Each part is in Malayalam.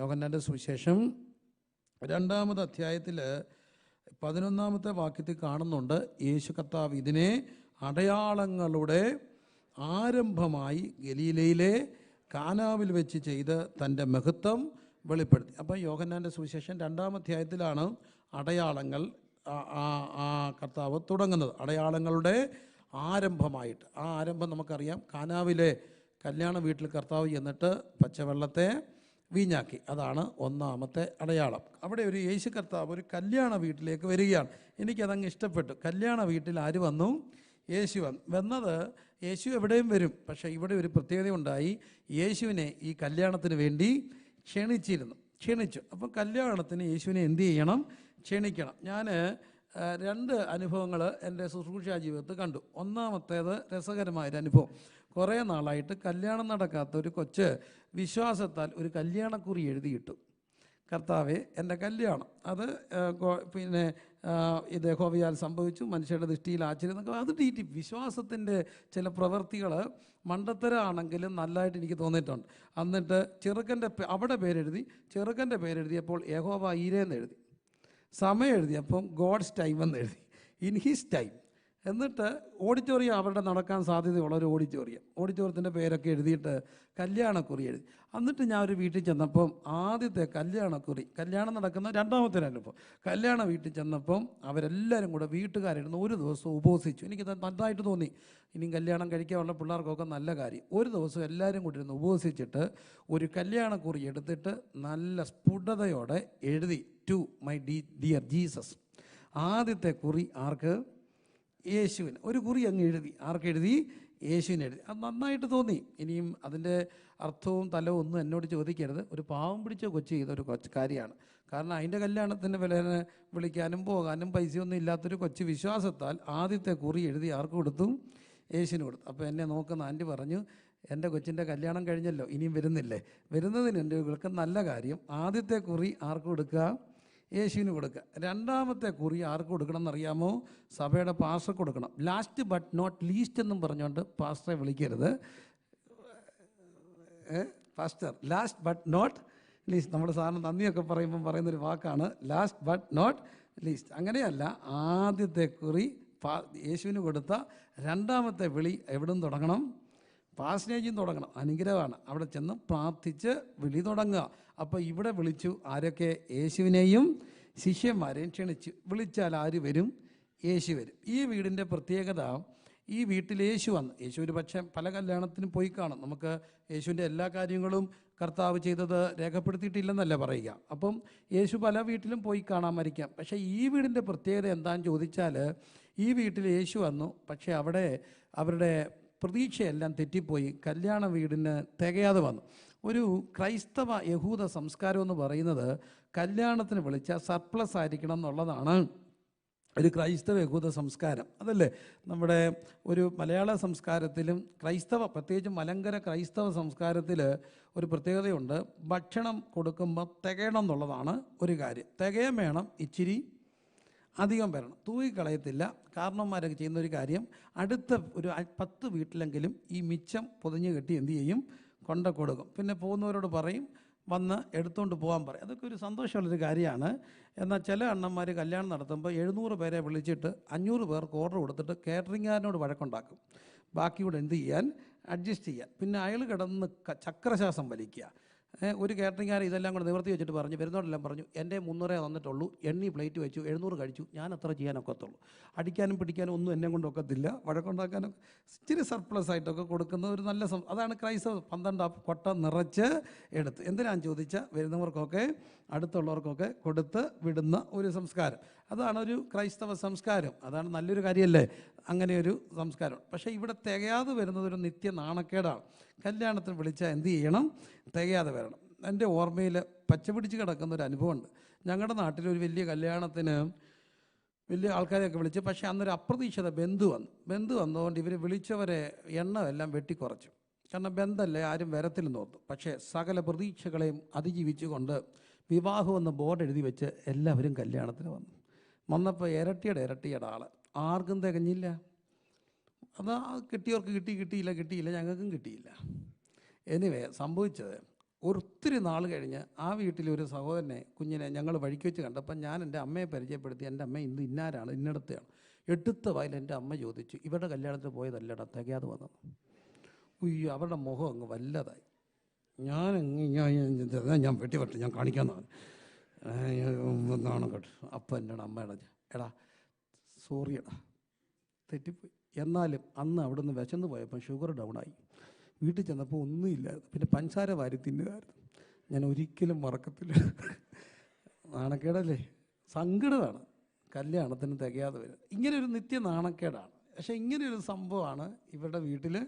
യോഗന്നാന്റെ സുവിശേഷം രണ്ടാമത് അധ്യായത്തിൽ പതിനൊന്നാമത്തെ വാക്യത്തിൽ കാണുന്നുണ്ട് യേശു കർത്താവ് ഇതിനെ അടയാളങ്ങളുടെ ആരംഭമായി ഗലീലയിലെ കാനാവിൽ വെച്ച് ചെയ്ത് തന്റെ മഹത്വം വെളിപ്പെടുത്തി. അപ്പം യോഹന്നാന്റെ സുവിശേഷം രണ്ടാം അധ്യായത്തിലാണ് അടയാളങ്ങൾ ആ കർത്താവ് തുടങ്ങുന്നത്. അടയാളങ്ങളുടെ ആരംഭമായിട്ട്. ആ ആരംഭം നമുക്കറിയാം. കാനാവിലെ കല്യാണ വീട്ടിൽ കർത്താവ് ചെന്നിട്ട് പച്ചവെള്ളത്തെ വീഞ്ഞാക്കി. അതാണ് ഒന്നാമത്തെ അടയാളം. അവിടെ ഒരു യേശു കർത്താവ് ഒരു കല്യാണ വീട്ടിലേക്ക് വരികയാണ്. എനിക്കതങ്ങ് ഇഷ്ടപ്പെട്ടു. കല്യാണ വീട്ടിൽ ആര് വന്നു? യേശു വന്നു വന്നത് യേശു എവിടെയും വരും. പക്ഷേ ഇവിടെ ഒരു പ്രത്യേകത ഉണ്ടായി. യേശുവിനെ ഈ കല്യാണത്തിന് വേണ്ടി ക്ഷണിച്ചിരുന്നു. ക്ഷണിച്ചു. അപ്പം കല്യാണത്തിന് യേശുവിനെ എന്ത് ചെയ്യണം? ക്ഷണിക്കണം. ഞാൻ രണ്ട് അനുഭവങ്ങൾ എന്റെ ശുശ്രൂഷ ജീവിതത്തിൽ കണ്ടു. ഒന്നാമത്തേത് രസകരമായൊരു അനുഭവം കുറേ നാളായിട്ട് കല്യാണം നടക്കാത്ത ഒരു കൊച്ച് വിശ്വാസത്താൽ ഒരു കല്യാണക്കുറി എഴുതിയിട്ടു. കർത്താവെ എന്റെ കല്യാണം. അത് പിന്നെ ഇത് ഹോവിയാൽ സംഭവിച്ചു. മനുഷ്യരുടെ ദൃഷ്ടിയിൽ ആശ്ചര്യം അത് ടീറ്റി വിശ്വാസത്തിന്റെ ചില പ്രവൃത്തികൾ മണ്ടത്തരാണെങ്കിലും നല്ലതായിട്ട് എനിക്ക് തോന്നിയിട്ടുണ്ട്. എന്നിട്ട് ചെറുക്കന്റെ അവിടെ പേരെഴുതി. ചെറുക്കന്റെ പേരെഴുതിയപ്പോൾ യഹോവ ഈരേന്ന് എഴുതി. സമയം എഴുതിയപ്പം ഗോഡ്സ് ടൈം എന്ന് എഴുതി. In his time. എന്നിട്ട് ഓഡിറ്റോറിയം അവരുടെ നടക്കാൻ സാധ്യതയുള്ള ഒരു ഓഡിറ്റോറിയം. ഓഡിറ്റോറിയത്തിന്റെ പേരൊക്കെ എഴുതിയിട്ട് കല്യാണക്കുറി എഴുതി. എന്നിട്ട് ഞാൻ ഒരു വീട്ടിൽ ചെന്നപ്പം ആദ്യത്തെ കല്യാണക്കുറി കല്യാണം നടക്കുന്ന രണ്ടാമത്തെ അനുഭവം. കല്യാണ വീട്ടിൽ ചെന്നപ്പം അവരെല്ലാവരും കൂടെ വീട്ടുകാരിരുന്ന് ഒരു ദിവസം ഉപവസിച്ചു എനിക്ക് നന്നായിട്ട് തോന്നി. ഇനിയും കല്യാണം കഴിക്കാനുള്ള പിള്ളേർക്കൊക്കെ നല്ല കാര്യം. ഒരു ദിവസം എല്ലാവരും കൂടി ഇരുന്ന് ഉപവസിച്ചിട്ട് ഒരു കല്യാണക്കുറി എടുത്തിട്ട് നല്ല സ്ഫുടതയോടെ എഴുതി to my D dear Jesus ആദ്യത്തെ കുറി ആർക്ക്? യേശുവിന്. ഒരു കുറി അങ്ങ് എഴുതി. ആർക്ക് എഴുതി? യേശുവിന് എഴുതി. അത് നന്നായിട്ട് തോന്നി. ഇനിയും അതിന്റെ അർത്ഥവും തലവും ഒന്നും എന്നോട് ചോദിക്കരുത്. ഒരു പാവം പിടിച്ച കൊച്ചു ചെയ്ത ഒരു കൊച്ചു കാര്യമാണ്. കാരണം അതിന്റെ കല്യാണത്തിന് വില വിളിക്കാനും പോകാനും പൈസയൊന്നും ഇല്ലാത്തൊരു കൊച്ചു വിശ്വാസത്താൽ ആദ്യത്തെ കുറി എഴുതി ആർക്ക് കൊടുത്തു? യേശുവിന് കൊടുത്തു. അപ്പോൾ എന്നെ നോക്കുന്ന ആന്റി പറഞ്ഞു എന്റെ കൊച്ചിന്റെ കല്യാണം കഴിഞ്ഞല്ലോ. ഇനിയും വരുന്നില്ലേ? വരുന്നതിന് എന്റെ നല്ല കാര്യം ആദ്യത്തെ കുറി ആർക്ക് കൊടുക്കുക? യേശുവിന് കൊടുക്കുക. രണ്ടാമത്തെ കുറി ആർക്ക് കൊടുക്കണം എന്നറിയാമോ സഭയുടെ പാസ്റ്റർ കൊടുക്കണം. ലാസ്റ്റ് ബട്ട് നോട്ട് ലീസ്റ്റ് എന്നും പറഞ്ഞുകൊണ്ട് പാസ്റ്ററെ വിളിക്കരുത്. Pastor last but not least നമ്മുടെ സാറിന് നന്ദിയൊക്കെ പറയുമ്പോൾ പറയുന്നൊരു വാക്കാണ്. ലാസ്റ്റ് ബട്ട് നോട്ട് ലീസ്റ്റ് അങ്ങനെയല്ല ആദ്യത്തെ കുറി പാ യേശുവിന് കൊടുത്ത രണ്ടാമത്തെ വിളി എവിടെ നിന്ന് തുടങ്ങണം പാസ്നേജും തുടങ്ങണം. അനുഗ്രഹമാണ്. അവിടെ ചെന്ന് പ്രാർത്ഥിച്ച് വിളി തുടങ്ങുക. അപ്പോൾ ഇവിടെ വിളിച്ചു ആരൊക്കെ? യേശുവിനെയും ശിഷ്യന്മാരെയും ക്ഷണിച്ചു. വിളിച്ചാൽ ആര് വരും? യേശു വരും. ഈ വീടിന്റെ പ്രത്യേകത ഈ വീട്ടിൽ യേശു വന്നു. യേശു ഒരു പക്ഷേ പല കല്യാണത്തിനും പോയി കാണും. നമുക്ക് യേശുവിന്റെ എല്ലാ കാര്യങ്ങളും കർത്താവ് ചെയ്തത് രേഖപ്പെടുത്തിയിട്ടില്ലെന്നല്ല പറയുക. അപ്പം യേശു പല വീട്ടിലും പോയി കാണാൻ മരിക്കാം. പക്ഷേ ഈ വീടിന്റെ പ്രത്യേകത എന്താണെന്ന് ചോദിച്ചാൽ ഈ വീട്ടിൽ യേശു വന്നു. പക്ഷേ അവിടെ അവരുടെ പ്രതീക്ഷയെല്ലാം തെറ്റിപ്പോയി. കല്യാണ വീടിന് തികയാതെ വന്നു. ഒരു ക്രൈസ്തവ യഹൂദ സംസ്കാരം എന്ന് പറയുന്നത് കല്യാണത്തിന് വിളിച്ച സർപ്ലസ് ആയിരിക്കണം എന്നുള്ളതാണ്. ഒരു ക്രൈസ്തവ യഹൂദ സംസ്കാരം. അതല്ലേ? നമ്മുടെ ഒരു മലയാള സംസ്കാരത്തിലും ക്രൈസ്തവ പ്രത്യേകിച്ച് മലങ്കര ക്രൈസ്തവ സംസ്കാരത്തിൽ ഒരു പ്രത്യേകതയുണ്ട്. ഭക്ഷണം കൊടുക്കുമ്പോൾ തികയണം എന്നുള്ളതാണ് ഒരു കാര്യം. തികയം വേണം ഇച്ചിരി അധികം വരണം. തൂക്കിക്കളയത്തില്ല കാരണവന്മാരൊക്കെ ചെയ്യുന്ന ഒരു കാര്യം അടുത്ത ഒരു പത്ത് വീട്ടിലെങ്കിലും ഈ മിച്ചം പൊതിഞ്ഞ് കെട്ടി എന്തു ചെയ്യും? കൊണ്ട കൊടുക്കും. പിന്നെ പോകുന്നവരോട് പറയും വന്ന് എടുത്തുകൊണ്ട് പോകാൻ പറയും. അതൊക്കെ ഒരു സന്തോഷമുള്ളൊരു കാര്യമാണ്. എന്നാൽ ചില അണ്ണന്മാർ കല്യാണം നടത്തുമ്പോൾ എഴുന്നൂറ് പേരെ വിളിച്ചിട്ട് അഞ്ഞൂറ് പേർക്ക് ഓർഡർ കൊടുത്തിട്ട് കേറ്ററിംഗുകാരനോട് വഴക്കുണ്ടാക്കും. ബാക്കിയോട് എന്ത് ചെയ്യാൻ? അഡ്ജസ്റ്റ് ചെയ്യാൻ. പിന്നെ അയാൾ കിടന്ന് ചക്രശ്വാസം വലിക്കുക. ഒരു കാറ്ററിംഗുകാരൻ ഇതെല്ലാം കൂടെ നിവർത്തി വെച്ചിട്ട് പറഞ്ഞു വരുന്നവരെല്ലാം പറഞ്ഞു എന്റെ മുന്നൂറേ തന്നിട്ടുള്ളൂ എണ്ണി പ്ലേറ്റ് വെച്ചു എഴുന്നൂറ് കഴിച്ചു ഞാൻ അത്ര ചെയ്യാനൊക്കത്തുള്ളൂ അടിക്കാനും പിടിക്കാനും ഒന്നും എന്നെ കൊണ്ടൊക്കത്തില്ല വഴക്കുണ്ടാക്കാനും ഇച്ചിരി സർപ്ലസ് ആയിട്ടൊക്കെ കൊടുക്കുന്ന ഒരു നല്ല അതാണ് ക്രൈസ്തവ പന്ത്രണ്ട് കൊട്ട നിറച്ച് എടുത്ത്. എന്തിനാന്ന് ചോദിച്ചാൽ വരുന്നവർക്കൊക്കെ അടുത്തുള്ളവർക്കൊക്കെ കൊടുത്ത് വിടുന്ന ഒരു സംസ്കാരം. അതാണ് ഒരു ക്രൈസ്തവ സംസ്കാരം. അതാണ് നല്ലൊരു കാര്യമല്ലേ അങ്ങനെ ഒരു സംസ്കാരം. പക്ഷേ ഇവിടെ തികയാതെ വരുന്നത് ഒരു നിത്യ നാണക്കേടാണ് കല്യാണത്തിന് വിളിച്ചാൽ എന്ത് ചെയ്യണം? തികയാതെ വരണം. എന്റെ ഓർമ്മയിൽ പച്ചപിടിച്ച് കിടക്കുന്ന ഒരു അനുഭവമുണ്ട്. ഞങ്ങളുടെ നാട്ടിൽ ഒരു വലിയ കല്യാണത്തിന് വലിയ ആൾക്കാരെയൊക്കെ വിളിച്ച് പക്ഷേ അന്നൊരു അപ്രതീക്ഷിത ബന്ധു വന്നു. ബന്ധു വന്നതുകൊണ്ട് ഇവർ വിളിച്ചവരെ എണ്ണമെല്ലാം വെട്ടിക്കുറച്ചു. കാരണം ബന്ധമല്ലേ ആരും വരത്തില്ലെന്ന് ഓർത്തു പക്ഷേ സകല പ്രതീക്ഷകളെയും അതിജീവിച്ചുകൊണ്ട് വിവാഹം ബോർഡ് എഴുതി വെച്ച് എല്ലാവരും കല്യാണത്തിന് വന്നു. വന്നപ്പോൾ ഇരട്ടിയുടെ ഇരട്ടിയുടെ ആൾ ആർക്കും തികഞ്ഞില്ല. അത് കിട്ടിയവർക്ക് കിട്ടി കിട്ടിയില്ല കിട്ടിയില്ല. ഞങ്ങൾക്കും കിട്ടിയില്ല. എനിവേ സംഭവിച്ചത് ഒത്തിരി നാൾ കഴിഞ്ഞ് ആ വീട്ടിലൊരു സഹോദരനെ കുഞ്ഞിനെ ഞങ്ങൾ വഴിക്ക് വെച്ച് കണ്ടപ്പോൾ ഞാൻ എന്റെ അമ്മയെ പരിചയപ്പെടുത്തി. എന്റെ അമ്മ ഇന്ന് ഇന്നാരാണ്? ഇന്നടത്തെയാണ്. എട്ടുത്ത വായിൽ എന്റെ അമ്മ ചോദിച്ചു ഇവരുടെ കല്യാണത്തിന് പോയതല്ലടാ തികയാതെ വന്നത്. ഉയ്യോ അവരുടെ മുഖം അങ്ങ് വല്ലതായി. ഞാൻ അങ്ങ് ഞാൻ ഞാൻ- ഞാൻ കാണിക്കാമെന്ന് വെട്ടി ഞാൻ കേട്ടോ നാണം കേട്ടു അപ്പം എന്നോട് അമ്മയുടെ എടാ സോറി എടാ. തെറ്റിപ്പോയി. എന്നാലും അന്ന് അവിടെ നിന്ന് വിശന്ന് പോയപ്പോൾ ഷുഗർ ഡൗണായി വീട്ടിൽ ചെന്നപ്പോൾ ഒന്നുമില്ലായിരുന്നു പിന്നെ പഞ്ചസാര വാരി തിന്നുകയായിരുന്നു. ഞാൻ ഒരിക്കലും മറക്കത്തില്ല. നാണക്കേടല്ലേ? സങ്കടമാണ്. കല്യാണത്തിന് തികയാതെ വരും ഇങ്ങനെ ഒരു നിത്യ നാണക്കേടാണ്. പക്ഷേ ഇങ്ങനെയൊരു സംഭവമാണ് ഇവരുടെ വീട്ടിൽ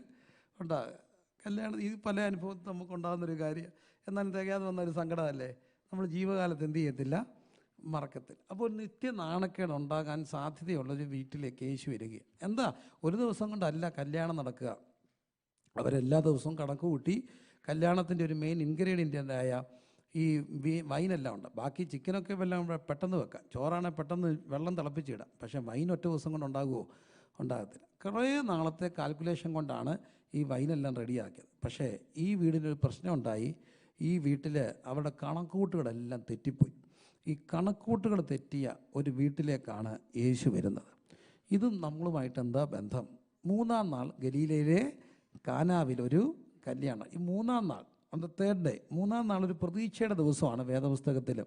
ഉണ്ടാകുക കല്യാണം ഈ പല അനുഭവത്തിൽ നമുക്ക് ഉണ്ടാകുന്നൊരു കാര്യം. എന്നാലും തികയാതെ വന്ന ഒരു സങ്കടമല്ലേ? നമ്മൾ ജീവകാലത്ത് എന്ത് ചെയ്യത്തില്ല? മറക്കത്തില്ല. അപ്പോൾ ഒരു നിത്യ നാണക്കേട് ഉണ്ടാകാൻ സാധ്യതയുള്ളൊരു വീട്ടിലേക്ക് യേശു വരിക. എന്താ? ഒരു ദിവസം കൊണ്ടല്ല കല്യാണം നടക്കുക. അവരെല്ലാ ദിവസവും കണക്ക് കൂട്ടി കല്യാണത്തിന്റെ ഒരു മെയിൻ ഇൻഗ്രീഡിയന്റ് ആയ ഈ വൈനെല്ലാം ഉണ്ട്. ബാക്കി ചിക്കനൊക്കെ എല്ലാം പെട്ടെന്ന് വെക്കാം. ചോറാണെങ്കിൽ പെട്ടെന്ന് വെള്ളം തിളപ്പിച്ചിടാം. പക്ഷേ വൈൻ ഒറ്റ ദിവസം കൊണ്ട് ഉണ്ടാകുമോ ഉണ്ടാകത്തില്ല. കുറേ നാളത്തെ കാൽക്കുലേഷൻ കൊണ്ടാണ് ഈ വൈനെല്ലാം റെഡിയാക്കിയത് പക്ഷേ ഈ വീടിനൊരു പ്രശ്നം ഉണ്ടായി ഈ വീട്ടിൽ അവരുടെ കണക്കൂട്ടുകളെല്ലാം തെറ്റിപ്പോയി. ഈ കണക്കൂട്ടുകൾ തെറ്റിയ ഒരു വീട്ടിലേക്കാണ് യേശു വരുന്നത്. ഇതും നമ്മളുമായിട്ട് എന്താ ബന്ധം? മൂന്നാം നാൾ ഗലീലയിലെ കാനാവിലൊരു കല്യാണം. ഈ മൂന്നാം നാൾ അത് തേർഡ് ഡേ മൂന്നാം നാൾ ഒരു പ്രതീക്ഷയുടെ ദിവസമാണ് വേദപുസ്തകത്തിൽ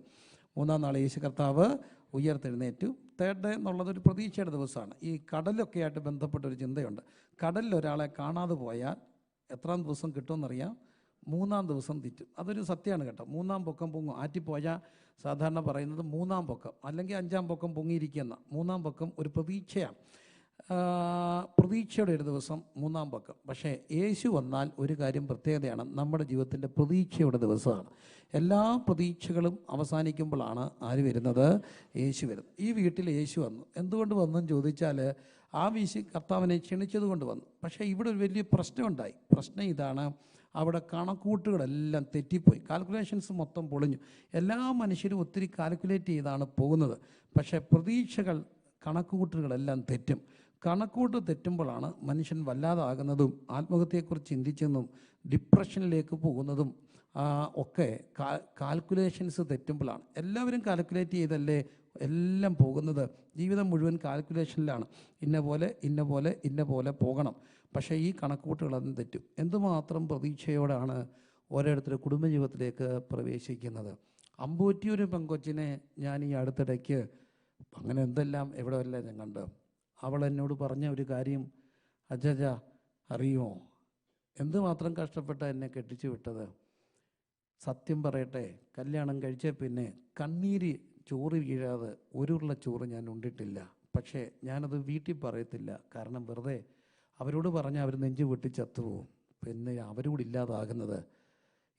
മൂന്നാം നാൾ യേശു കർത്താവ് ഉയർത്തെഴുന്നേറ്റു. തേർഡ് ഡേ എന്നുള്ളത് ഒരു പ്രതീക്ഷയുടെ ദിവസമാണ്. ഈ കടലൊക്കെ ആയിട്ട് ബന്ധപ്പെട്ടൊരു ചിന്തയുണ്ട്. കടലിൽ ഒരാളെ കാണാതെ പോയാൽ എത്രാം ദിവസം കിട്ടുമെന്നറിയാം? മൂന്നാം ദിവസം തെറ്റും. അതൊരു സത്യമാണ് കേട്ടോ. മൂന്നാം പൊക്കം പൊങ്ങും. ആറ്റിപ്പോയ സാധാരണ പറയുന്നത് മൂന്നാം പൊക്കം. അല്ലെങ്കിൽ അഞ്ചാം പൊക്കം പൊങ്ങിയിരിക്കുന്ന മൂന്നാം പൊക്കം ഒരു പ്രതീക്ഷയാണ്. പ്രതീക്ഷയുടെ ഒരു ദിവസം മൂന്നാം പൊക്കം. പക്ഷേ യേശു വന്നാൽ ഒരു കാര്യം പ്രത്യേകതയാണ്. നമ്മുടെ ജീവിതത്തിന്റെ പ്രതീക്ഷയുടെ ദിവസമാണ്. എല്ലാ പ്രതീക്ഷകളും അവസാനിക്കുമ്പോഴാണ് ആര് വരുന്നത്? യേശു വരുന്നത്. ഈ വീട്ടിൽ യേശു വന്നു. എന്തുകൊണ്ട് വന്നെന്ന് ചോദിച്ചാൽ ആ വീശി കർത്താവിനെ ക്ഷണിച്ചത് കൊണ്ട് വന്നു. പക്ഷേ ഇവിടെ ഒരു വലിയ പ്രശ്നമുണ്ടായി. പ്രശ്നം ഇതാണ്. അവിടെ കണക്കൂട്ടുകളെല്ലാം തെറ്റിപ്പോയി. കാൽക്കുലേഷൻസ് മൊത്തം പൊളിഞ്ഞു. എല്ലാ മനുഷ്യരും ഒത്തിരി കാൽക്കുലേറ്റ് ചെയ്താണ് പോകുന്നത്. പക്ഷേ പ്രതീക്ഷകൾ കണക്കുകൂട്ടലുകളെല്ലാം തെറ്റും. കണക്കൂട്ട് തെറ്റുമ്പോഴാണ് മനുഷ്യൻ വല്ലാതാകുന്നതും ആത്മഹത്യയെക്കുറിച്ച് ചിന്തിച്ചെന്നും ഡിപ്രഷനിലേക്ക് പോകുന്നതും ഒക്കെ കാൽക്കുലേഷൻസ് തെറ്റുമ്പോഴാണ്. എല്ലാവരും കാൽക്കുലേറ്റ് ചെയ്തല്ലേ എല്ലാം പോകുന്നത്? ജീവിതം മുഴുവൻ കാൽക്കുലേഷനിലാണ് ഇന്ന പോലെ ഇന്ന പോലെ ഇന്ന പോലെ പോകണം. പക്ഷേ ഈ കണക്കൂട്ടുകളതും തെറ്റും. എന്തുമാത്രം പ്രതീക്ഷയോടാണ് ഓരോരുത്തർ കുടുംബജീവിതത്തിലേക്ക് പ്രവേശിക്കുന്നത്? അമ്പൂറ്റിയൊരു പെങ്കൊച്ചിനെ ഞാൻ ഈ അടുത്തിടയ്ക്ക് അങ്ങനെ എന്തെല്ലാം എവിടെ വല്ല ഞാൻ കണ്ട്? അവൾ എന്നോട് പറഞ്ഞ ഒരു കാര്യം അജജ അറിയുമോ? എന്തുമാത്രം കഷ്ടപ്പെട്ട എന്നെ കെട്ടിച്ചു വിട്ടത്? സത്യം പറയട്ടെ കല്യാണം കഴിച്ച പിന്നെ കണ്ണീര് ചോറ് വീഴാതെ ഒരു ഉള്ള ചോറ് ഞാൻ ഉണ്ടിട്ടില്ല. പക്ഷേ ഞാനത് വീട്ടിൽ പറയത്തില്ല. കാരണം വെറുതെ അവരോട് പറഞ്ഞാൽ അവർ നെഞ്ചു വെട്ടി ചത്തുപോകും പിന്നെ അവരോട് ഇല്ലാതാകുന്നത്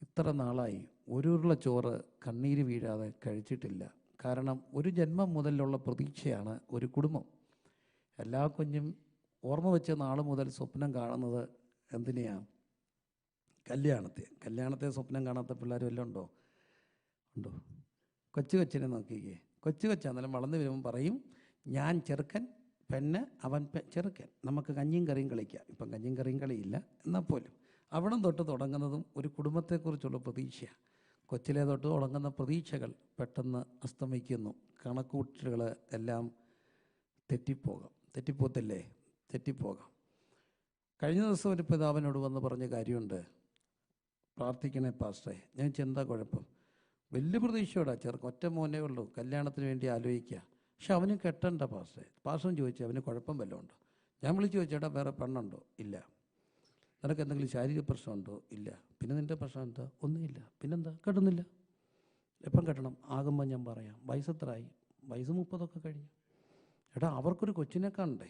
ഇത്ര നാളായി. ഒരു ഉരുള ചോറ് കണ്ണീര് വീഴാതെ കഴിച്ചിട്ടില്ല. കാരണം ഒരു ജന്മം മുതലുള്ള പ്രതീക്ഷയാണ് ഒരു കുടുംബം. എല്ലാ കുഞ്ഞും ഓർമ്മ വെച്ച നാൾ മുതൽ സ്വപ്നം കാണുന്നത് എന്തിനെയാണ് കല്യാണത്തെ. കല്യാണത്തെ സ്വപ്നം കാണാത്ത പിള്ളേർ എല്ലാം ഉണ്ടോ? ഉണ്ടോ? കൊച്ചു കൊച്ചിനെ നോക്കിക്കേ. കൊച്ചു കൊച്ചാന്നേരം വളർന്നു വരുമ്പോൾ പറയും ഞാൻ ചെറുക്കൻ പെണ്ണ് അവൻ ചെറുക്കൻ. നമുക്ക് കഞ്ഞിയും കറിയും കളിക്കാം. ഇപ്പം കഞ്ഞിയും കറിയും കളിയില്ല. എന്നാൽ പോലും. അവിടം തൊട്ട് തുടങ്ങുന്നതും ഒരു കുടുംബത്തെക്കുറിച്ചുള്ള പ്രതീക്ഷയാണ് കൊച്ചിലെ തൊട്ട് തുടങ്ങുന്ന പ്രതീക്ഷകൾ പെട്ടെന്ന് അസ്തമിക്കുന്നു. കണക്കൂട്ടലുകൾ എല്ലാം തെറ്റിപ്പോകാം. തെറ്റിപ്പോത്തില്ലേ? തെറ്റിപ്പോകാം. കഴിഞ്ഞ ദിവസം ഒരു പിതാവിനോട് വന്ന് പറഞ്ഞ കാര്യമുണ്ട്. പ്രാർത്ഥിക്കണേ പാസ്റ്ററെ. ഞാൻ ചെന്താ കുഴപ്പം. വലിയ പ്രതീക്ഷയോടാ ചെറുക്കം ഒറ്റ മോനേ ഉള്ളൂ. കല്യാണത്തിന് വേണ്ടി ആലോചിക്കുക. പക്ഷെ അവന് കെട്ടണ്ട പാസ്റ്ററെ പാസ്റ്ററും ചോദിച്ചു അവന് കുഴപ്പം വല്ലതും ഉണ്ടോ ഞാൻ വിളിച്ചു ചോദിച്ചേട്ടാ വേറെ പെണ്ണുണ്ടോ? ഇല്ല. നിനക്ക് എന്തെങ്കിലും ശാരീരിക പ്രശ്നമുണ്ടോ? ഇല്ല. പിന്നെ നിന്റെ പ്രശ്നം എന്താ? ഒന്നുമില്ല. പിന്നെന്താ? കെട്ടുന്നില്ല. എപ്പം കെട്ടണം? ആകുമ്പോൾ ഞാൻ പറയാം. വയസ്സ് എത്രയായി വയസ്സ് മുപ്പതൊക്കെ കഴിഞ്ഞു. എടാ അവർക്കൊരു കൊച്ചിനെ കണ്ടേ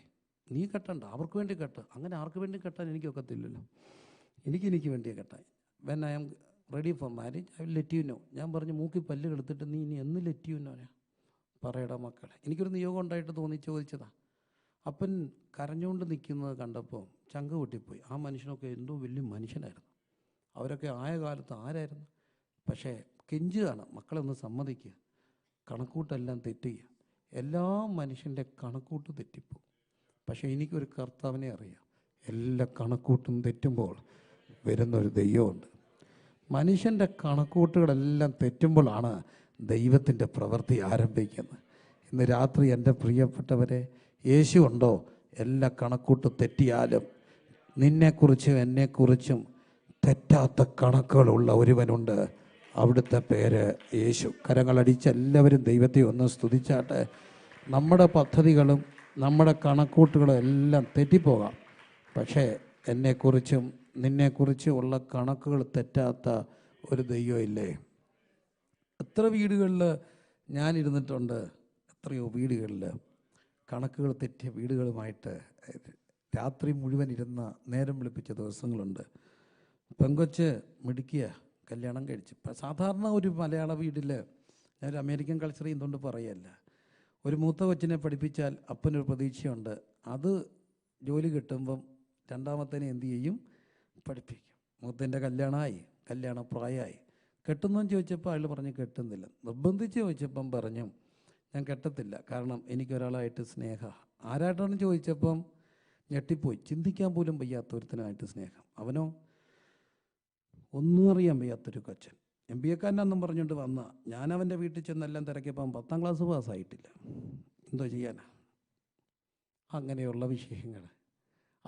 നീ കെട്ടണ്ട. അവർക്ക് വേണ്ടി കെട്ട്. അങ്ങനെ ആർക്ക് വേണ്ടി കെട്ടാൻ എനിക്കൊക്കത്തില്ലല്ലോ എനിക്ക് എനിക്ക് വേണ്ടിയേ കെട്ടാൻ. When I'm ready for marriage I will let you know ഞാൻ പറഞ്ഞു മൂക്കി പല്ല് കെടുത്തിട്ട് നീ ഇനി എന്ന് ലെറ്റ് യു നോ നോനാ പറയടാ മക്കളെ എനിക്കൊരു നിയോഗം ഉണ്ടായിട്ട് തോന്നി ചോദിച്ചതാ. അപ്പൻ കരഞ്ഞുകൊണ്ട് നിൽക്കുന്നത് കണ്ടപ്പോൾ ചങ്ക പൊട്ടിപ്പോയി. ആ മനുഷ്യനൊക്കെ എന്തോ വലിയ മനുഷ്യനായിരുന്നു. അവരൊക്കെ ആയ കാലത്ത് ആരായിരുന്നു? പക്ഷേ കെഞ്ചുകയാണ് മക്കളൊന്ന് സമ്മതിക്കുക. കണക്കൂട്ടെല്ലാം തെറ്റുക. എല്ലാ മനുഷ്യന്റെ കണക്കൂട്ട് തെറ്റിപ്പോകും പക്ഷേ എനിക്കൊരു കർത്താവിനെ അറിയാം. എല്ലാ കണക്കൂട്ടും തെറ്റുമ്പോൾ വരുന്നൊരു ദൈവമുണ്ട്. മനുഷ്യന്റെ കണക്കൂട്ടുകളെല്ലാം തെറ്റുമ്പോഴാണ് ദൈവത്തിന്റെ പ്രവൃത്തി ആരംഭിക്കുന്നു ഇന്ന് രാത്രി എന്റെ പ്രിയപ്പെട്ടവരെ യേശു ഉണ്ടോ? എല്ലാ കണക്കൂട്ട് തെറ്റിയാലും നിന്നെക്കുറിച്ചും എന്നെക്കുറിച്ചും തെറ്റാത്ത കണക്കുകളുള്ള ഒരുവനുണ്ട്. അവിടുത്തെ പേര് യേശു. കരങ്ങളടിച്ച് എല്ലാവരും ദൈവത്തെ ഒന്ന് സ്തുതിച്ചാട്ടെ. നമ്മുടെ പദ്ധതികളും നമ്മുടെ കണക്കൂട്ടുകളും എല്ലാം തെറ്റിപ്പോകാം. പക്ഷേ എന്നെക്കുറിച്ചും നിന്നെക്കുറിച്ചും ഉള്ള കണക്കുകൾ തെറ്റാത്ത ഒരു ദൈവമില്ലേ എത്ര വീടുകളിൽ ഞാൻ ഇരുന്നിട്ടുണ്ട് എത്രയോ വീടുകളിൽ കണക്കുകൾ തെറ്റിയ വീടുകളുമായിട്ട് രാത്രി മുഴുവൻ ഇരുന്ന നേരം വിളിപ്പിച്ച ദിവസങ്ങളുണ്ട്. പെങ്കൊച്ച് മിടുക്കിയ കല്യാണം കഴിച്ച്. സാധാരണ ഒരു മലയാള വീട്ടിൽ ഞാൻ അമേരിക്കൻ കൾച്ചർ ചെയ്യുന്നതുകൊണ്ട് പറയല്ല. ഒരു മൂത്ത കൊച്ചിനെ പഠിപ്പിച്ചാൽ അപ്പനൊരു പ്രതീക്ഷയുണ്ട്. അത് ജോലി കിട്ടുമ്പം രണ്ടാമത്തേനെ എന്തു ചെയ്യും? പഠിപ്പിക്കും. മൂത്തന്റെ കല്യാണമായി കല്യാണ പ്രായമായി കെട്ടുന്നതെന്ന് ചോദിച്ചപ്പോൾ അയാൾ പറഞ്ഞു കെട്ടുന്നില്ല. നിർബന്ധിച്ച് ചോദിച്ചപ്പം പറഞ്ഞു ഞാൻ കെട്ടത്തില്ല. കാരണം എനിക്കൊരാളായിട്ട് സ്നേഹ. ആരായിട്ടാണ് ചോദിച്ചപ്പം? ഞെട്ടിപ്പോയി. ചിന്തിക്കാൻ പോലും വയ്യാത്ത ഒരുത്തനായിട്ട് സ്നേഹം. അവനോ? ഒന്നും അറിയാൻ വയ്യാത്തൊരു കൊച്ചൻ. എം ബി എക്കാരനെന്നും പറഞ്ഞുകൊണ്ട് വന്ന ഞാൻ അവന്റെ വീട്ടിൽ ചെന്നെല്ലാം തിരക്കിയപ്പം പത്താം ക്ലാസ് പാസ്സായിട്ടില്ല. എന്തോ ചെയ്യാനാ? അങ്ങനെയുള്ള വിഷയങ്ങൾ.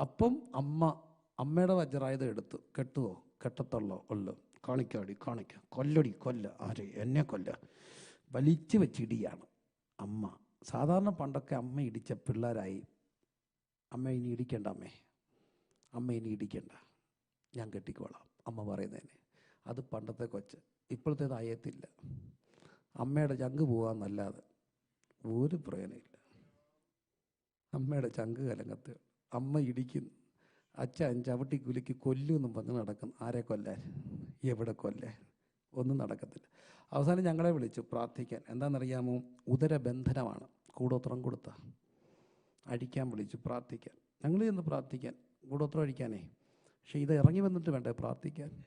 അപ്പം അമ്മ അമ്മയുടെ വജ്രായുധം എടുത്തു. കെട്ടുവോ? കെട്ടത്തുള്ളോ? ഉള്ളു. കാണിക്കാടി കാണിക്ക. കൊല്ലടി കൊല്ല. ആരെ? എന്നെ കൊല്ല. വലിച്ചു വെച്ചിടിയാണ് അമ്മ. സാധാരണ പണ്ടൊക്കെ അമ്മ ഇടിച്ച പിള്ളേരായി. അമ്മ ഇനി ഇടിക്കണ്ട അമ്മേ. അമ്മ ഇനി ഇടിക്കണ്ട. ഞാൻ കെട്ടിക്കോളാം. അമ്മ പറയുന്നതിന്. അത് പണ്ടത്തെ കൊച്ച്. ഇപ്പോഴത്തേത് അയത്തില്ല. അമ്മയുടെ ചങ്ക് പോകാമെന്നല്ലാതെ ഒരു പ്രയോജനമില്ല അമ്മയുടെ ചങ്ക് കലങ്ങത്ത്. അമ്മ ഇടിക്കുന്നു. അച്ഛൻ ചവിട്ടി കുലുക്കി കൊല്ലുമെന്നും പറഞ്ഞ് നടക്കുന്നു. ആരെ കൊല്ലാൻ? എവിടെ കൊല്ലേ? ഒന്നും നടക്കത്തില്ല. അവസാനം ഞങ്ങളെ വിളിച്ചു പ്രാർത്ഥിക്കാൻ. എന്താണെന്നറിയാമോ? ഉദരബന്ധനമാണ്. കൂടോത്രം കൊടുത്ത. അടിക്കാൻ വിളിച്ചു പ്രാർത്ഥിക്കാൻ. ഞങ്ങൾ ചെന്ന് പ്രാർത്ഥിക്കാൻ. കൂടോത്രം അടിക്കാനേ. പക്ഷേ ഇത് ഇറങ്ങി വന്നിട്ട് വേണ്ടേ പ്രാർത്ഥിക്കാൻ?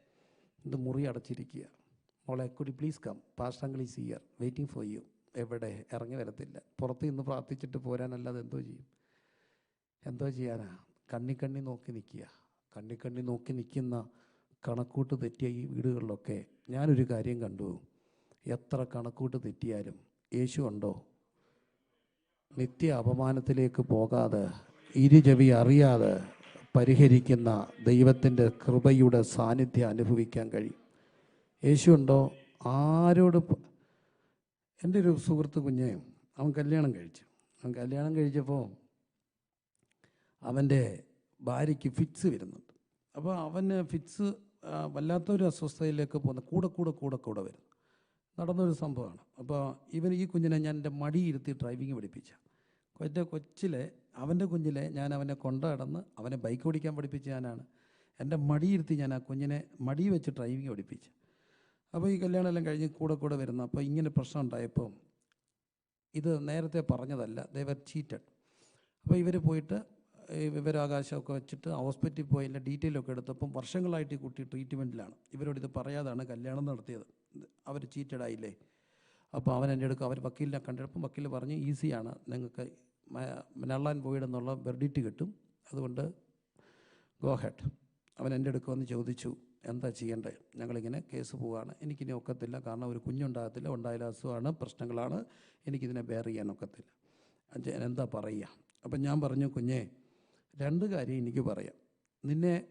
ഇത് മുറി അടച്ചിരിക്കുക. മോളെ കുടി please come പാസ്റ്റങ്ങൾ is here waiting for you എവിടെ? ഇറങ്ങി വരത്തില്ല. പുറത്ത് ഇന്ന് പ്രാർത്ഥിച്ചിട്ട് പോരാനല്ലാതെ എന്തോ ചെയ്യും? എന്തോ ചെയ്യാനാ? കണ്ണി കണ്ണി നോക്കി നിൽക്കുക. കണ്ണി കണ്ണി നോക്കി നിൽക്കുന്ന കണക്കൂട്ട് തെറ്റിയ ഈ വീടുകളിലൊക്കെ ഞാനൊരു കാര്യം കണ്ടു. എത്ര കണക്കൂട്ട് തെറ്റിയാലും യേശു ഉണ്ടോ? നിത്യ അപമാനത്തിലേക്ക് പോകാതെ ഇരുചവി അറിയാതെ പരിഹരിക്കുന്ന ദൈവത്തിന്റെ കൃപയുടെ സാന്നിധ്യം അനുഭവിക്കാൻ കഴിയും. യേശു ഉണ്ടോ? ആരോട് എന്റെ ഒരു സുഹൃത്ത് കുഞ്ഞെ അവൻ കല്യാണം കഴിച്ചു. അവൻ കല്യാണം കഴിച്ചപ്പോൾ അവന്റെ ഭാര്യയ്ക്ക് ഫിറ്റ്സ് വരുന്നുണ്ട്. അപ്പോൾ അവന് ഫിറ്റ്സ് വല്ലാത്തൊരു അസ്വസ്ഥതയിലേക്ക് പോകുന്ന കൂടെ കൂടെ കൂടെ കൂടെ വരും നടന്നൊരു സംഭവമാണ്. അപ്പോൾ ഇവൻ ഈ കുഞ്ഞിനെ ഞാൻ എന്റെ മടി ഇരുത്തി ഡ്രൈവിങ് പഠിപ്പിച്ച. എന്റെ കൊച്ചിലെ അവന്റെ കുഞ്ഞിലെ ഞാൻ അവനെ കൊണ്ട നടന്ന് അവനെ ബൈക്ക് ഓടിക്കാൻ പഠിപ്പിച്ച ഞാനാണ്. എന്റെ മടി ഇരുത്തി ഞാൻ ആ കുഞ്ഞിനെ മടി വെച്ച് ഡ്രൈവിങ് പഠിപ്പിച്ചു. അപ്പോൾ ഈ കല്യാണമെല്ലാം കഴിഞ്ഞ് കൂടെ കൂടെ വരുന്നു അപ്പോൾ ഇങ്ങനെ പ്രശ്നം ഉണ്ടായപ്പോൾ ഇത് നേരത്തെ പറഞ്ഞതല്ല ദേവർ ചീറ്റഡ്. അപ്പോൾ ഇവർ പോയിട്ട് ഈ വിവരാകാശമൊക്കെ വെച്ചിട്ട് ഹോസ്പിറ്റലിൽ പോയി അതിന്റെ ഡീറ്റെയിൽ ഒക്കെ എടുത്തപ്പം വർഷങ്ങളായിട്ട് ഈ കുട്ടി ട്രീറ്റ്മെന്റിലാണ്. ഇവരോട് ഇത് പറയാതാണ് കല്യാണം നടത്തിയത്. അവർ ചീറ്റഡ് ആയില്ലേ? അപ്പോൾ അവൻ എന്റെ അടുക്കും അവർ വക്കീലിനെ കണ്ടപ്പം വക്കീൽ പറഞ്ഞു ഈസിയാണ് നിങ്ങൾക്ക് നള്ളാൻ പോയിടെന്നുള്ള വെർഡിറ്റ് കിട്ടും. അതുകൊണ്ട് ഗോഹെഡ് അവൻ എന്റെ അടുക്ക് വന്ന് ചോദിച്ചു എന്താ ചെയ്യേണ്ടത്? ഞങ്ങളിങ്ങനെ കേസ് പോവുകയാണ് എനിക്കിനി ഒക്കത്തില്ല കാരണം ഒരു കുഞ്ഞുണ്ടാകത്തില്ല ഉണ്ടായാലും അസുഖമാണ് പ്രശ്നങ്ങളാണ്. എനിക്കിതിനെ ബെയർ ചെയ്യാൻ ഒക്കത്തില്ല. എന്താ പറയുക? അപ്പം ഞാൻ പറഞ്ഞു കുഞ്ഞേ രണ്ട് കാര്യം എനിക്ക് പറയാം. നിന്നെ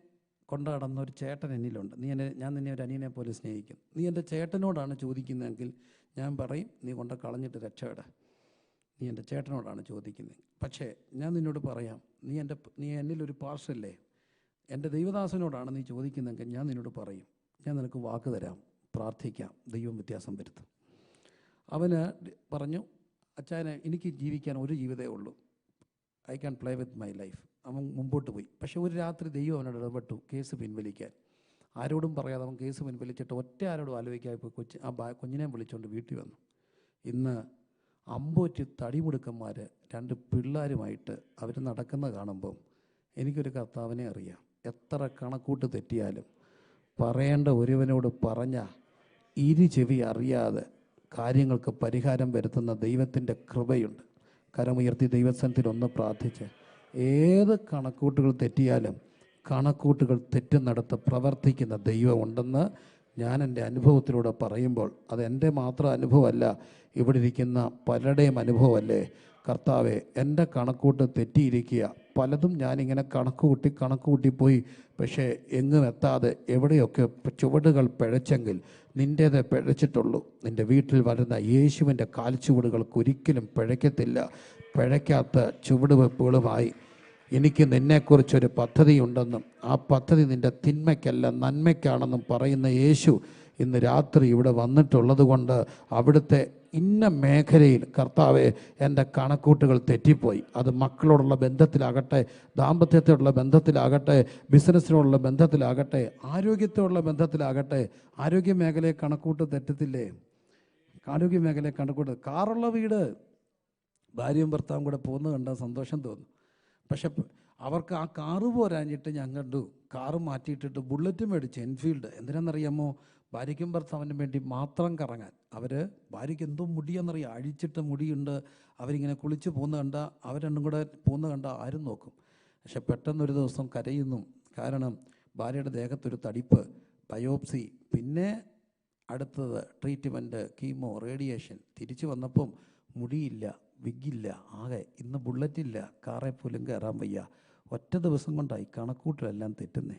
കൊണ്ടാടുന്ന ഒരു ചേട്ടൻ എന്നിലുണ്ട്. നീ എന്നെ ഞാൻ നിന്നെ ഒരു അനിയനെ പോലെ സ്നേഹിക്കും. നീ എന്റെ ചേട്ടനോടാണ് ചോദിക്കുന്നതെങ്കിൽ ഞാൻ പറയും നീ കൊണ്ട് കളഞ്ഞിട്ട് രക്ഷപ്പെട. നീ എന്റെ ചേട്ടനോടാണ് ചോദിക്കുന്നത് പക്ഷേ ഞാൻ നിന്നോട് പറയാം നീ എന്റെ നീ എന്നിലൊരു പാർസല്ലേ എന്റെ ദൈവദാസനോടാണ് നീ ചോദിക്കുന്നതെങ്കിൽ ഞാൻ നിന്നോട് പറയും. ഞാൻ നിനക്ക് വാക്ക് തരാം പ്രാർത്ഥിക്കാം ദൈവം വ്യത്യാസം വരുത്തും. അവന് പറഞ്ഞു അച്ഛനെ എനിക്ക് ജീവിക്കാൻ ഒരു ജീവിതമേ ഉള്ളൂ. I can play with my life അവൻ മുമ്പോട്ട് പോയി. പക്ഷെ ഒരു രാത്രി ദൈവം അവനോട് ഇടപെട്ടു കേസ് പിൻവലിക്കാൻ. ആരോടും പറയാതെ അവൻ കേസ് പിൻവലിച്ചിട്ട് ഒറ്റ ആരോടും ആലോചിക്കാതെ പോയി കൊച്ചു ആ ബാ കുഞ്ഞിനെ വിളിച്ചുകൊണ്ട് വീട്ടിൽ വന്നു. ഇന്ന് അമ്പൂറ്റി തടിമുടുക്കന്മാർ രണ്ട് പിള്ളേരുമായിട്ട് അവർ നടക്കുന്ന കാണുമ്പം എനിക്കൊരു കർത്താവിനെ അറിയാം. എത്ര കണക്കൂട്ട് തെറ്റിയാലും പറയേണ്ട ഒരുവനോട് പറഞ്ഞ ഇരു ചെവി അറിയാതെ കാര്യങ്ങൾക്ക് പരിഹാരം വരുത്തുന്ന ദൈവത്തിന്റെ കൃപയുണ്ട്. കരമുയർത്തി ദൈവസ്ഥാനത്തിൽ ഒന്ന് പ്രാർത്ഥിച്ച് ഏത് കണക്കൂട്ടുകൾ തെറ്റിയാലും കണക്കൂട്ടുകൾ തെറ്റുന്നിടത്ത് പ്രവർത്തിക്കുന്ന ദൈവമുണ്ടെന്ന് ഞാൻ എന്റെ അനുഭവത്തിലൂടെ പറയുമ്പോൾ അത് എന്റെ മാത്രം അനുഭവമല്ല ഇവിടെ ഇരിക്കുന്ന പലരുടെയും അനുഭവമല്ലേ? കർത്താവെ എന്റെ കണക്കൂട്ട് തെറ്റിയിരിക്കുക. പലതും ഞാനിങ്ങനെ കണക്ക് കൂട്ടി കണക്ക് കൂട്ടിപ്പോയി പക്ഷേ എങ്ങും എത്താതെ എവിടെയൊക്കെ ചുവടുകൾ പിഴച്ചെങ്കിൽ നിന്റേത് പിഴച്ചിട്ടുള്ളൂ. നിന്റെ വീട്ടിൽ വരുന്ന യേശുവിന്റെ കാൽച്ചുവടുകൾക്ക് ഒരിക്കലും പിഴയ്ക്കത്തില്ല. പിഴയ്ക്കാത്ത ചുവടുവെപ്പുകളുമായി എനിക്ക് നിന്നെക്കുറിച്ചൊരു പദ്ധതിയുണ്ടെന്നും ആ പദ്ധതി നിന്റെ തിന്മയ്ക്കല്ല നന്മയ്ക്കാണെന്നും പറയുന്ന യേശു ഇന്ന് രാത്രി ഇവിടെ വന്നിട്ടുള്ളത് കൊണ്ട് അവിടുത്തെ ഇന്ന മേഖലയിൽ കർത്താവെ എന്റെ കണക്കൂട്ടുകൾ തെറ്റിപ്പോയി. അത് മക്കളോടുള്ള ബന്ധത്തിലാകട്ടെ ദാമ്പത്യത്തോടുള്ള ബന്ധത്തിലാകട്ടെ ബിസിനസ്സിനോടുള്ള ബന്ധത്തിലാകട്ടെ ആരോഗ്യത്തോടുള്ള ബന്ധത്തിലാകട്ടെ ആരോഗ്യ മേഖലയെ കണക്കൂട്ട് തെറ്റത്തില്ലേ? ആരോഗ്യ മേഖലയെ കണക്കൂട്ട്. കാറുള്ള വീട് ഭാര്യയും ഭർത്താവും കൂടെ പോകുന്നത് കണ്ടാൽ സന്തോഷം തോന്നും. പക്ഷെ അവർക്ക് ആ കാറ് പോരാഞ്ഞിട്ട് ഞാൻ കണ്ടു. കാറ് മാറ്റിയിട്ടിട്ട് ബുള്ളറ്റ് മേടിച്ച് എൻഫീൽഡ്. എന്തിനാണെന്നറിയാമോ? ഭാര്യയ്ക്കും ഭർത്താവിനും വേണ്ടി മാത്രം കറങ്ങാൻ. അവർ ഭാര്യയ്ക്ക് എന്തോ മുടിയെന്നറിയാം. അഴിച്ചിട്ട മുടിയുണ്ട്. അവരിങ്ങനെ കുളിച്ച് പോകുന്ന കണ്ട അവർ രണ്ടും കൂടെ പോകുന്ന കണ്ട ആരും നോക്കും. പക്ഷെ പെട്ടെന്നൊരു ദിവസം കരയുന്നു. കാരണം ഭാര്യയുടെ ദേഹത്തൊരു തടിപ്പ് ബയോപ്സി പിന്നെ അടുത്തത് ട്രീറ്റ്മെന്റ് കീമോ റേഡിയേഷൻ. തിരിച്ചു വന്നപ്പം മുടിയില്ല. വിഗില്ല ആകെ ഇന്ന് ബുള്ളറ്റില്ല കാറെ പോലും കയറാൻ വയ്യ. ഒറ്റ ദിവസം കൊണ്ടാണ് ഈ കണക്കൂട്ടിലെല്ലാം തെറ്റുന്നേ.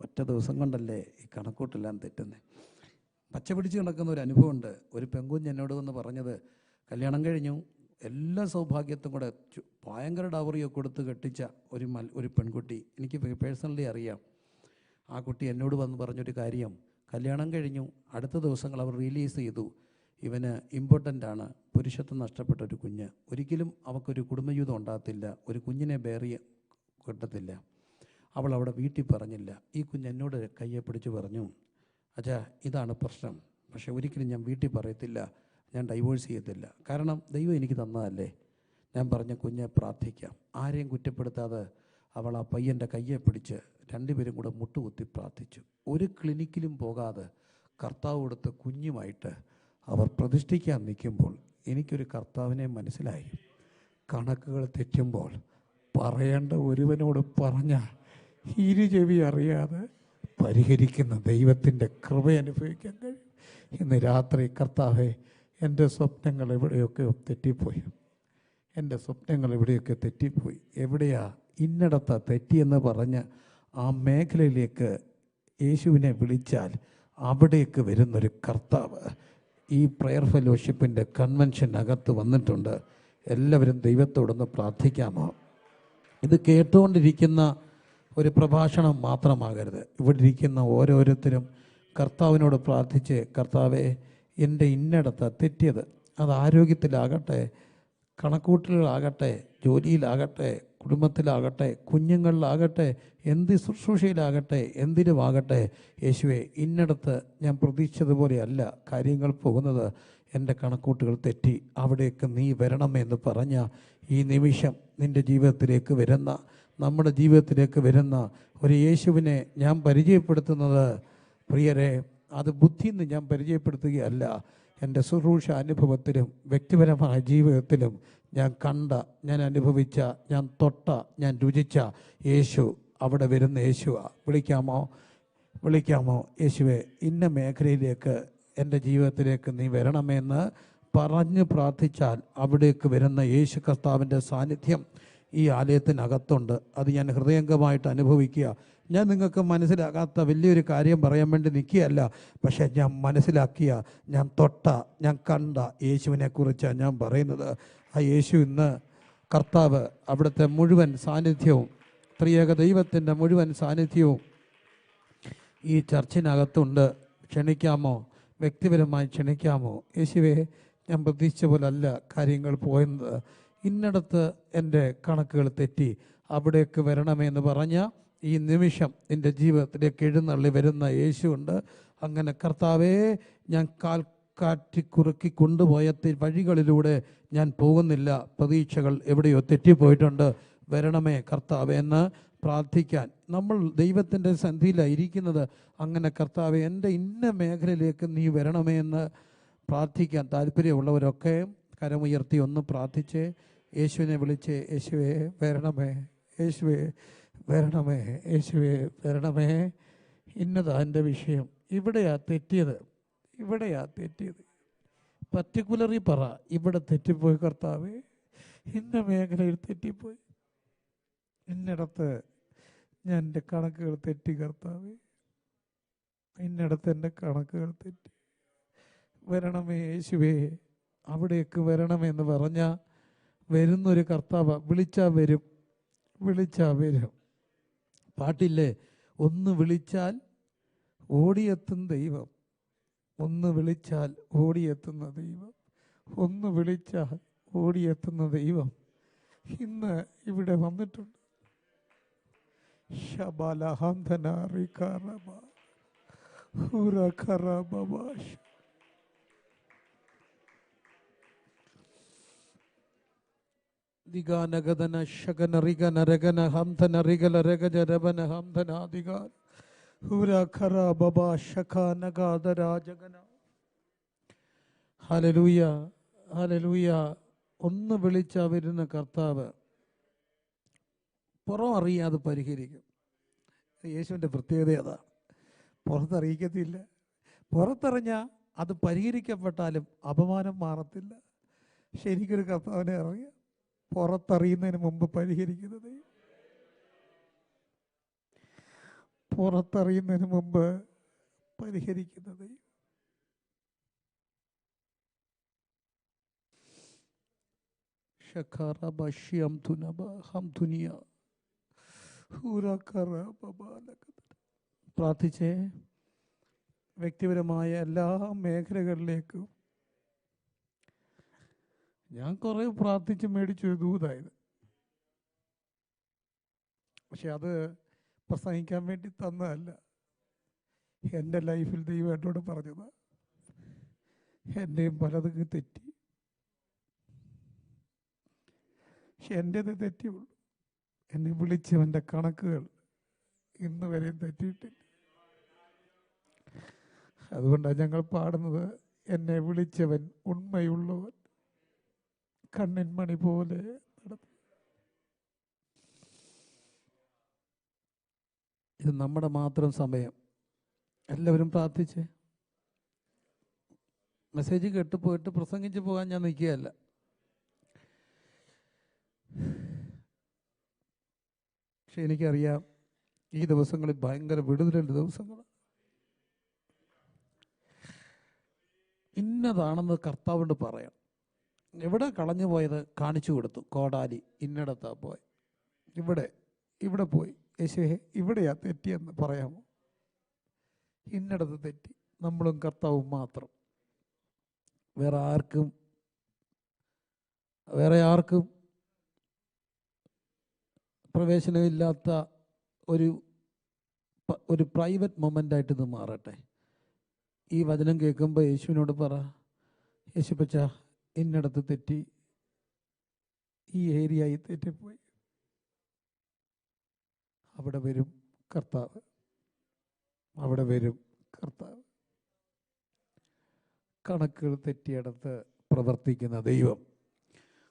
ഒറ്റ ദിവസം കൊണ്ടല്ലേ ഈ കണക്കൂട്ടെല്ലാം തെറ്റുന്നേ. പച്ച പിടിച്ച് കിടക്കുന്ന ഒരു അനുഭവമുണ്ട്. ഒരു പെങ്കുഞ്ഞ് എന്നോട് വന്ന് പറഞ്ഞത് കല്യാണം കഴിഞ്ഞു. എല്ലാ സൗഭാഗ്യത്തും കൂടെ ഭയങ്കര ഡവറിയോ കൊടുത്ത് കെട്ടിച്ച ഒരു മൽ ഒരു പെൺകുട്ടി. എനിക്ക് പേഴ്സണലി അറിയാം. ആ കുട്ടി എന്നോട് വന്ന് പറഞ്ഞൊരു കാര്യം. കല്യാണം കഴിഞ്ഞു. അടുത്ത ദിവസങ്ങൾ അവർ റിലീസ് ചെയ്തു. ഇവന് ഇമ്പോർട്ടന്റ് ആണ് പുരുഷത്വം നഷ്ടപ്പെട്ട ഒരു കുഞ്ഞ്. ഒരിക്കലും അവൾക്കൊരു കുടുംബജീവിതം ഉണ്ടാകത്തില്ല. ഒരു കുഞ്ഞിനെ ബേറി കിട്ടത്തില്ല. അവൾ അവിടെ വീട്ടിൽ പറഞ്ഞില്ല. ഈ കുഞ്ഞ് എന്നോട് കയ്യെ പിടിച്ച് പറഞ്ഞു അച്ഛാ ഇതാണ് പ്രശ്നം. പക്ഷെ ഒരിക്കലും ഞാൻ വീട്ടിൽ പറയത്തില്ല. ഞാൻ ഡൈവോഴ്സ് ചെയ്യത്തില്ല. കാരണം ദൈവം എനിക്ക് തന്നതല്ലേ. ഞാൻ പറഞ്ഞ കുഞ്ഞെ പ്രാർത്ഥിക്കാം. ആരെയും കുറ്റപ്പെടുത്താതെ അവൾ ആ പയ്യന്റെ കയ്യെ പിടിച്ച് രണ്ടുപേരും കൂടെ മുട്ടുകുത്തി പ്രാർത്ഥിച്ചു. ഒരു ക്ലിനിക്കിലും പോകാതെ കർത്താവ് കൊടുത്ത കുഞ്ഞുമായിട്ട് അവർ പ്രതിഷ്ഠിക്കാൻ നിൽക്കുമ്പോൾ എനിക്കൊരു കർത്താവിനെ മനസ്സിലായി. കണക്കുകൾ തെറ്റുമ്പോൾ പറയേണ്ട ഒരുവനോട് പറഞ്ഞ ഇരു ചെവി അറിയാതെ പരിഹരിക്കുന്ന ദൈവത്തിന്റെ കൃപ അനുഭവിക്കാൻ കഴിയും. ഇന്ന് രാത്രി കർത്താവെ എന്റെ സ്വപ്നങ്ങൾ എവിടെയൊക്കെ തെറ്റിപ്പോയി? എന്റെ സ്വപ്നങ്ങൾ എവിടെയൊക്കെ തെറ്റിപ്പോയി? എവിടെയാ ഇന്നടത്ത തെറ്റിയെന്ന് പറഞ്ഞ് ആ മേഖലയിലേക്ക് യേശുവിനെ വിളിച്ചാൽ അവിടേക്ക് വരുന്നൊരു കർത്താവ് ഈ പ്രെയർ ഫെലോഷിപ്പിന്റെ കൺവെൻഷനകത്ത് വന്നിട്ടുണ്ട്. എല്ലാവരും ദൈവത്തോടൊന്ന് പ്രാർത്ഥിക്കാമോ? ഇത് കേട്ടുകൊണ്ടിരിക്കുന്ന ഒരു പ്രഭാഷണം മാത്രമാകരുത്. ഇവിടെ ഇരിക്കുന്ന ഓരോരുത്തരും കർത്താവിനോട് പ്രാർത്ഥിച്ച് കർത്താവെ എന്റെ ഇന്നടത്ത് തെറ്റിയത് അത് ആരോഗ്യത്തിലാകട്ടെ കണക്കൂട്ടലുകളാകട്ടെ ജോലിയിലാകട്ടെ കുടുംബത്തിലാകട്ടെ കുഞ്ഞുങ്ങളിലാകട്ടെ എന്ത് ശുശ്രൂഷയിലാകട്ടെ എന്തിനുമാകട്ടെ യേശുവെ ഇന്നടത്ത് ഞാൻ പ്രതീക്ഷിച്ചതുപോലെയല്ല കാര്യങ്ങൾ പോകുന്നത്. എന്റെ കണക്കൂട്ടുകൾ തെറ്റി. അവിടേക്ക് നീ വരണമെന്ന് പറഞ്ഞ ഈ നിമിഷം നിന്റെ ജീവിതത്തിലേക്ക് വരുന്ന നമ്മുടെ ജീവിതത്തിലേക്ക് വരുന്ന ഒരു യേശുവിനെ ഞാൻ പരിചയപ്പെടുത്തുന്നത്. പ്രിയരെ അത് ബുദ്ധിന്ന് ഞാൻ പരിചയപ്പെടുത്തുകയല്ല. എന്റെ ശുശ്രൂഷ അനുഭവത്തിലും വ്യക്തിപരമായ ജീവിതത്തിലും ഞാൻ കണ്ട ഞാൻ അനുഭവിച്ച ഞാൻ തൊട്ട ഞാൻ രുചിച്ച യേശു അവിടെ വരുന്ന യേശുവാ. വിളിക്കാമോ? വിളിക്കാമോ? യേശുവെ ഇന്ന മേഖലയിലേക്ക് എന്റെ ജീവിതത്തിലേക്ക് നീ വരണമെന്ന് പറഞ്ഞ് പ്രാർത്ഥിച്ചാൽ അവിടേക്ക് വരുന്ന യേശു കർത്താവിന്റെ സാന്നിധ്യം ഈ ആലയത്തിനകത്തുണ്ട്. അത് ഞാൻ ഹൃദയംഗമായിട്ട് അനുഭവിക്കുക. ഞാൻ നിങ്ങൾക്ക് മനസ്സിലാകാത്ത വലിയൊരു കാര്യം പറയാൻ വേണ്ടി നിൽക്കുകയല്ല. പക്ഷേ ഞാൻ മനസ്സിലാക്കിയ ഞാൻ തൊട്ട ഞാൻ കണ്ട യേശുവിനെ കുറിച്ചാണ് ഞാൻ പറയുന്നത്. ആ യേശു ഇന്ന് കർത്താവ് അവിടുത്തെ മുഴുവൻ സാന്നിധ്യവും ത്രിയേക ദൈവത്തിന്റെ മുഴുവൻ സാന്നിധ്യവും ഈ ചർച്ചിനകത്തുണ്ട്. ക്ഷണിക്കാമോ? വ്യക്തിപരമായി ക്ഷണിക്കാമോ? യേശുവെ ഞാൻ പ്രതീക്ഷിച്ച പോലല്ല കാര്യങ്ങൾ പോയത്. ഇന്നടത്ത് എന്റെ കണക്കുകൾ തെറ്റി അവിടേക്ക് വരണമെന്ന് പറഞ്ഞ ഈ നിമിഷം എന്റെ ജീവിതത്തിലേക്ക് എഴുന്നള്ളി വരുന്ന യേശുണ്ട് അങ്ങനെ കർത്താവേ ഞാൻ കാൽ കാറ്റി കുറുക്കി കൊണ്ടുപോയ വഴികളിലൂടെ ഞാൻ പോകുന്നില്ല. പ്രതീക്ഷകൾ എവിടെയോ തെറ്റിപ്പോയിട്ടുണ്ട്. വരണമേ കർത്താവ് എന്ന് പ്രാർത്ഥിക്കാൻ. നമ്മൾ ദൈവത്തിന്റെ സന്ധിയിലാണ് ഇരിക്കുന്നത്. അങ്ങനെ കർത്താവ് എന്റെ ഇന്ന മേഖലയിലേക്ക് നീ വരണമേ എന്ന് പ്രാർത്ഥിക്കാൻ താല്പര്യമുള്ളവരൊക്കെ കരമുയർത്തി ഒന്ന് പ്രാർത്ഥിച്ച്. യേശുവിനെ വിളിച്ച്. യേശുവേ വരണമേ. യേശുവെ വരണമേ യേശുവെ വരണമേ. ഇന്നതാ എന്റെ വിഷയം. ഇവിടെയാ തെറ്റിയത്. ഇവിടെയാ തെറ്റിയത്. പർട്ടിക്കുലറി പറ. ഇവിടെ തെറ്റിപ്പോയി കർത്താവേ. ഇന്ന മേഖലയിൽ തെറ്റിപ്പോയി. ഇന്നിടത്ത് ഞാൻ എന്റെ കണക്കുകൾ തെറ്റി കർത്താവേ. ഇന്നിടത്ത് എന്റെ കണക്കുകൾ തെറ്റി. വരണമേ യേശുവേ. അവിടേക്ക് വരണമെന്ന് പറഞ്ഞ വരുന്നൊരു കർത്താവ്. വിളിച്ചാൽ വരും. വിളിച്ചാൽ വരും. പാട്ടില്ലേ? ഒന്ന് വിളിച്ചാൽ ഓടിയെത്തും ദൈവം. ഒന്ന് വിളിച്ചാൽ ഓടിയെത്തുന്ന ദൈവം. ഒന്ന് വിളിച്ചാൽ ഓടിയെത്തുന്ന ദൈവം. ഇന്ന് ഇവിടെ വന്നിട്ടുണ്ട്. ശബലഹന്തന റികാറബ രഗജ രബന ശഖ ജഗന ഹലലൂയ ഹലലൂയ. ഒന്ന് വിളിച്ച വരുന്ന കർത്താവ് പുറം അറിയാതെ പരിഹരിക്കും. യേശുവിന്റെ പ്രത്യേകത അതാണ് പുറത്തറിയിക്കത്തില്ല. പുറത്തറിഞ്ഞ അത് പരിഹരിക്കപ്പെട്ടാലും അപമാനം മാറത്തില്ല. ശരിക്കൊരു കർത്താവിനെ അറിയാം. പുറത്തറിയുന്നതിന് മുമ്പ് പരിഹരിക്കുന്നത് പുറത്തറിയുന്നതിന് മുമ്പ് പരിഹരിക്കുന്നത് ഹം. പ്രാർത്ഥിച്ചേ വ്യക്തിപരമായ എല്ലാ മേഖലകളിലേക്കും ഞാൻ കുറേ പ്രാർത്ഥിച്ച് മേടിച്ചു ദൂതായത്. പക്ഷെ അത് പ്രസംഗിക്കാൻ വേണ്ടി തന്നതല്ല. എന്റെ ലൈഫിൽ ദൈവം എന്നോട് പറഞ്ഞത് എന്റെയും പലതും തെറ്റി. പക്ഷെ എന്റേത് തെറ്റിയുള്ളൂ. എന്നെ വിളിച്ചവന്റെ കണക്കുകൾ ഇന്ന് വരെയും തെറ്റിയിട്ടില്ല. അതുകൊണ്ടാണ് ഞങ്ങൾ പാടുന്നത് എന്നെ വിളിച്ചവൻ ഉണ്മയുള്ളവൻ. കണ്ണിൻ മണി പോലെ ഇത് നമ്മുടെ മാത്രം സമയം. എല്ലാവരും പ്രാർത്ഥിച്ച്. മെസ്സേജ് കേട്ട് പോയിട്ട് പ്രസംഗിച്ച് പോകാൻ ഞാൻ നിൽക്കുകയല്ല. പക്ഷെ എനിക്കറിയാം ഈ ദിവസങ്ങളിൽ ഭയങ്കര വിടുതലിന്റെ ദിവസങ്ങളാണ്. ഇന്നതാണെന്ന് കർത്താവിനോട് പറയാം എവിടെ കളഞ്ഞു പോയത് കാണിച്ചു കൊടുത്തു. കോടാലി ഇന്നിടത്താ പോയി. ഇവിടെ ഇവിടെ പോയി. യേശുവേ ഇവിടെയാ തെറ്റിയെന്ന് പറയാമോ? ഇന്നിടത്ത് തെറ്റി. നമ്മളും കർത്താവും മാത്രം. വേറെ ആർക്കും വേറെ ആർക്കും പ്രവേശനമില്ലാത്ത ഒരു ഒരു പ്രൈവറ്റ് മൊമെന്റ് ആയിട്ട് ഇത് മാറട്ടെ. ഈ വചനം കേൾക്കുമ്പോൾ യേശുവിനോട് പറ യേശുപ്പച്ച ഇന്നിടത്ത് തെറ്റി ഈ ഏരിയയിൽ തെറ്റിപ്പോയി. അവിടെ വരും കർത്താവ്. അവിടെ വരും കർത്താവ്. കണക്കുകൾ തെറ്റിയിടത്ത് പ്രവർത്തിക്കുന്ന ദൈവം